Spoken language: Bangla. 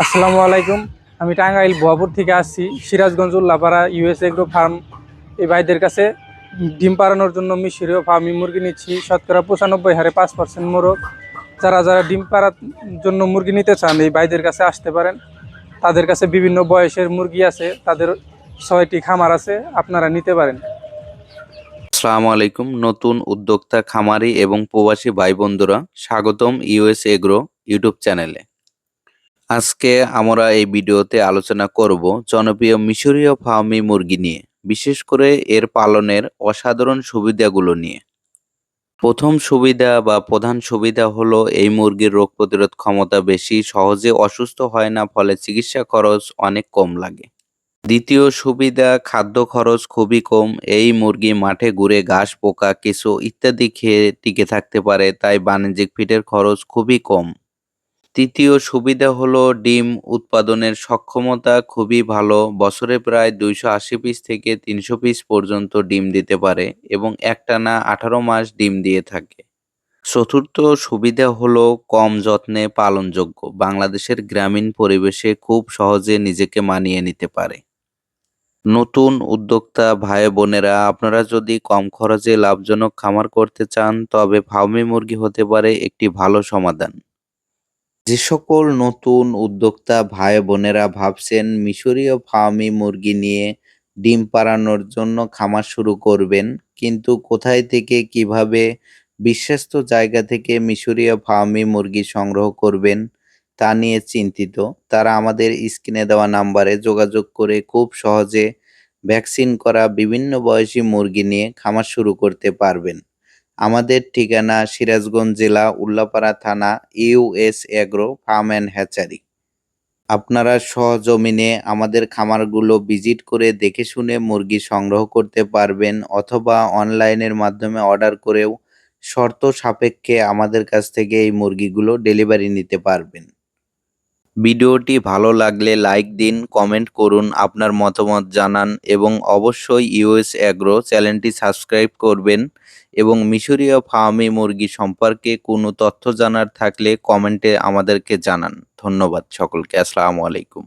আসসালামু আলাইকুম। আমি টাঙ্গাইল ভুয়াপুর থেকে আসছি। Sirajganj Ullapara US agro farm এই ভাইদের কাছে ডিম পাড়ানোর জন্য মিশরীয় ফার্মি মুরগি নিচ্ছি। শতকরা পঁচানব্বই হারে পাঁচ পার্সেন্ট মোরগ। যারা যারা ডিম পাড়ার জন্য মুরগি নিতে চান, এই ভাইদের কাছে আসতে পারেন। তাদের কাছে বিভিন্ন বয়সের মুরগি আছে। তাদের ছয়টি খামার আছে। আপনারা নিতে পারেন। আসসালামু আলাইকুম, নতুন উদ্যোক্তা, খামারি এবং প্রবাসী ভাই বন্ধুরা। স্বাগতম ইউএস এগ্রো ইউটিউব চ্যানেলে আজকে আমরা এই ভিডিওতে আলোচনা করব জনপ্রিয় মিশরীয় ফার্মি মুরগি নিয়ে, বিশেষ করে এর পালনের অসাধারণ সুবিধাগুলো নিয়ে। প্রথম সুবিধা বা প্রধান সুবিধা হলো এই মুরগির রোগ প্রতিরোধ ক্ষমতা বেশি, সহজে অসুস্থ হয় না, ফলে চিকিৎসা খরচ অনেক কম লাগে। দ্বিতীয় সুবিধা, খাদ্য খরচ খুবই কম, এই মুরগি মাঠে ঘুরে ঘাস, পোকা কিছু ইত্যাদি খেয়ে টিকে থাকতে পারে, তাই বাণিজ্যিক ফিটের খরচ খুবই কম। তৃতীয় সুবিধা হলো ডিম উৎপাদনের সক্ষমতা খুবই ভালো। বছরে প্রায় দুইশো আশি পিস থেকে তিনশো পিস পর্যন্ত ডিম দিতে পারে এবং একটানা আঠারো মাস ডিম দিয়ে থাকে। চতুর্থ সুবিধা হলো কম যত্নে পালনযোগ্য। বাংলাদেশের গ্রামীণ পরিবেশে খুব সহজে নিজেকে মানিয়ে নিতে পারে। নতুন উদ্যোক্তা ভাই বোনেরা, আপনারা যদি কম খরচে লাভজনক খামার করতে চান, তবে ফার্মি মুরগি হতে পারে একটি ভালো সমাধান। যে সকল নতুন উদ্যোক্তা ভাই বোনেরা ভাবছেন মিশরীয় ফার্মি মুরগি নিয়ে ডিম পাড়ানোর জন্য খামার শুরু করবেন, কিন্তু কোথায় থেকে কীভাবে বিশ্বস্ত জায়গা থেকে মিশরীয় ফার্মি মুরগি সংগ্রহ করবেন তা নিয়ে চিন্তিত, তারা আমাদের স্ক্রিনে দেওয়া নাম্বারে যোগাযোগ করে খুব সহজে ভ্যাকসিন করা বিভিন্ন বয়সী মুরগি নিয়ে খামার শুরু করতে পারবেন। আমাদের ঠিকানা সিরাজগঞ্জ জেলা উল্লাপাড়া থানা US agro farm and hatchery. আপনারা সহজমিনে আমাদের খামারগুলো ভিজিট করে দেখে শুনে মুরগি সংগ্রহ করতে পারবেন অথবা অনলাইনের মাধ্যমে অর্ডার করেও শর্ত সাপেক্ষে আমাদের কাছ থেকে এই মুরগিগুলো ডেলিভারি নিতে পারবেন। ভিডিওটি ভালো লাগলে লাইক দিন, কমেন্ট করুন, আপনার মতামত জানান এবং অবশ্যই ইউএস অ্যাগ্রো চ্যানেলটি সাবস্ক্রাইব করবেন এবং মিশরীয় ফার্মি মুরগি সম্পর্কে কোনো তথ্য জানার থাকলে কমেন্টে আমাদেরকে জানান। ধন্যবাদ সকলকে, আসসালামু আলাইকুম।